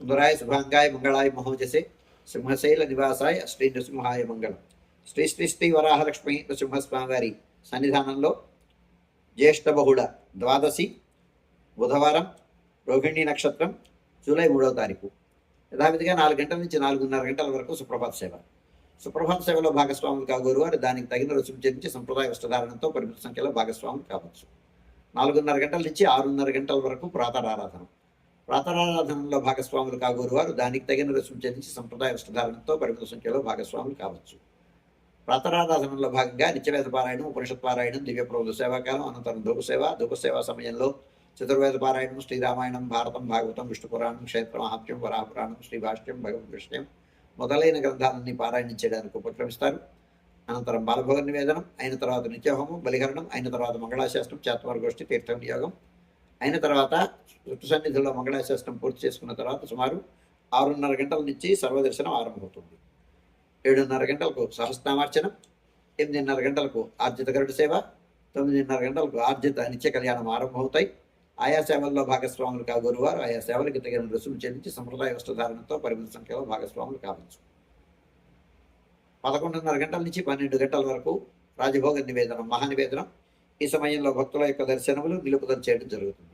సుందరాయ శుభాంగాయ మంగళాయ మహోజసే సింహశైల నివాసాయ శ్రీ నృసింహాయ మంగళం శ్రీ శ్రీ శ్రీ వరాహలక్ష్మి నృసింహస్వామివారి సన్నిధానంలో జ్యేష్ఠ బహుళ ద్వాదశి బుధవారం రోహిణి నక్షత్రం జూలై మూడవ తారీఖు। యథావిధిగా నాలుగు గంటల నుంచి నాలుగున్నర గంటల వరకు సుప్రభాత సేవ। సుప్రభాత సేవలో భాగస్వాములు కాగోరు వారు దానికి తగిన రుసుము చెల్లించి సంప్రదాయ వస్త్రధారణతో పరిమిత సంఖ్యలో భాగస్వాములు కావచ్చు। నాలుగున్నర గంటల నుంచి ఆరున్నర గంటల వరకు ప్రాతరారాధన ప్రాతరారాధనలో భాగస్వాములు కాగోరు వారు దానికి తగిన రుసుము చెల్లించి సంప్రదాయ వస్త్రధారణతో పరిమిత సంఖ్యలో భాగస్వాములు కావచ్చు. ప్రాతరారాధనలో భాగంగా నిత్యవేద పారాయణం ఉపనిషత్ పారాయణం దివ్య ప్రభుత్వ సేవాకాలం అనంతరం ధూప సేవ ధూప సేవ సమయంలో చతుర్వేద పారాయణం శ్రీరామాయణం భారతం భాగవతం విష్ణు పురాణం క్షేత్ర మహాత్మ్యం వరాపురాణం శ్రీభాష్యం భగవద్ మొదలైన గ్రంథాలన్నీ పారాయణం చేయడానికి ఉపక్రమిస్తారు. అనంతరం బాలభోగ నివేదనం అయిన తర్వాత నిత్యహోమం బలిహరణం అయిన తర్వాత మంగళాశాస్త్రం చేతవర్గోష్ఠి తీర్థ వినియోగం అయిన తర్వాత చుట్టు సన్నిధిలో మంగళాశాస్త్రం పూర్తి చేసుకున్న తర్వాత సుమారు ఆరున్నర గంటల నుంచి సర్వదర్శనం ఆరంభమవుతుంది. ఏడున్నర గంటలకు సహస్నామార్చనం ఎనిమిదిన్నర గంటలకు ఆర్జిత గరుడ సేవ తొమ్మిదిన్నర గంటలకు ఆర్జిత నిత్య కళ్యాణం ఆరంభమవుతాయి. ఆయా సేవల్లో భాగస్వాములు కాగోరు వారు ఆయా సేవలకు తగిన రుసుము చెల్లించి సంప్రదాయ వస్త్రధారణతో పరిమిత సంఖ్యలో భాగస్వాములు కావచ్చు. పదకొండున్నర గంటల నుంచి పన్నెండు గంటల వరకు రాజభోగ నివేదనం మహానివేదనం ఈ సమయంలో భక్తుల యొక్క దర్శనములు నిలుపుదల చేయడం జరుగుతుంది.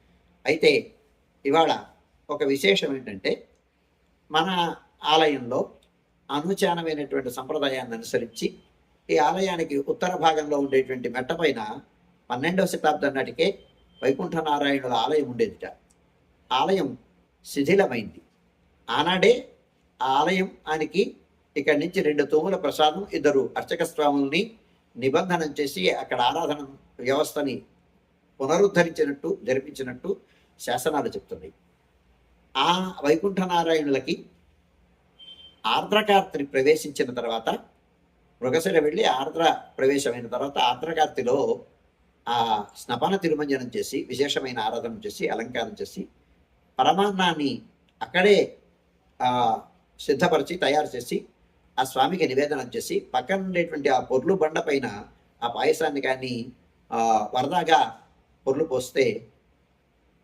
అయితే ఇవాళ ఒక విశేషం ఏంటంటే మన ఆలయంలో అనుచానమైనటువంటి సంప్రదాయాన్ని అనుసరించి ఈ ఆలయానికి ఉత్తర భాగంలో ఉండేటువంటి మెట్ట పైన పన్నెండవ శతాబ్దం నాటికే వైకుంఠ నారాయణుల ఆలయం ఉండేదిట. ఆలయం శిథిలమైంది. ఆనాడే ఆ ఆలయం ఆనికి ఇక్కడి నుంచి రెండు తూముల ప్రసాదం ఇద్దరు అర్చక స్వాముల్ని నిబంధనం చేసి అక్కడ ఆరాధన వ్యవస్థని పునరుద్ధరించినట్టు జరిపించినట్టు శాసనాలు చెప్తున్నాయి. ఆ వైకుంఠ నారాయణులకి ఆర్ద్రకార్తిని ప్రవేశించిన తర్వాత మృగశిర వెళ్ళి ఆర్ద్ర ప్రవేశమైన తర్వాత ఆర్ద్రకార్తిలో ఆ స్నపన తిరుమంజనం చేసి విశేషమైన ఆరాధన చేసి అలంకారం చేసి పరమాన్నాన్ని అక్కడే సిద్ధపరిచి తయారు చేసి ఆ స్వామికి నివేదనం చేసి పక్కన ఉండేటువంటి ఆ పొర్లు బండ పైన ఆ పాయసాన్ని కానీ వరదాగా పొర్లు పోస్తే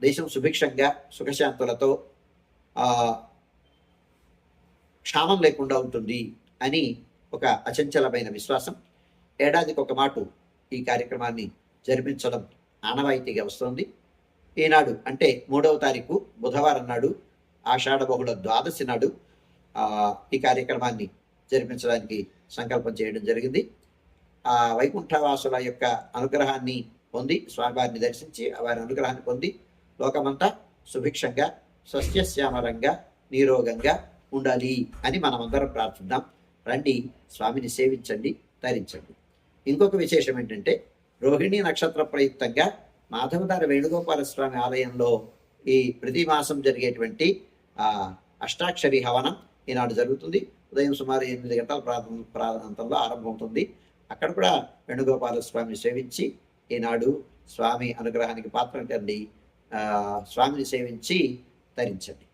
దేశం సుభిక్షంగా సుఖశాంతులతో క్షామం లేకుండా ఉంటుంది అని ఒక అచంచలమైన విశ్వాసం. ఏడాదికి ఒక మాటు ఈ కార్యక్రమాన్ని జరిపించడం ఆనవాయితీగా వస్తుంది. ఈనాడు అంటే మూడవ తారీఖు బుధవారం నాడు ఆషాఢ బహుళ ద్వాదశి నాడు ఈ కార్యక్రమాన్ని జరిపించడానికి సంకల్పం చేయడం జరిగింది. ఆ వైకుంఠవాసుల యొక్క అనుగ్రహాన్ని పొంది స్వామివారిని దర్శించి వారి అనుగ్రహాన్ని పొంది లోకమంతా సుభిక్షంగా సస్యశ్యామరంగా నిరోగంగా ఉండాలి అని మనమందరం ప్రార్థిద్దాం. రండి స్వామిని సేవించండి ధరించండి ఇంకొక విశేషం ఏంటంటే రోహిణి నక్షత్ర ప్రయుక్తంగా మాధవదార వేణుగోపాల స్వామి ఆలయంలో ఈ ప్రతి మాసం జరిగేటువంటి అష్టాక్షరి హవనం ఈనాడు జరుగుతుంది. ఉదయం సుమారు ఎనిమిది గంటల ప్రారంభం ప్రారంభంలో ఆరంభమవుతుంది. అక్కడ కూడా వేణుగోపాల స్వామిని సేవించి ఈనాడు స్వామి అనుగ్రహానికి పాత్ర కండి స్వామిని సేవించి ధరించండి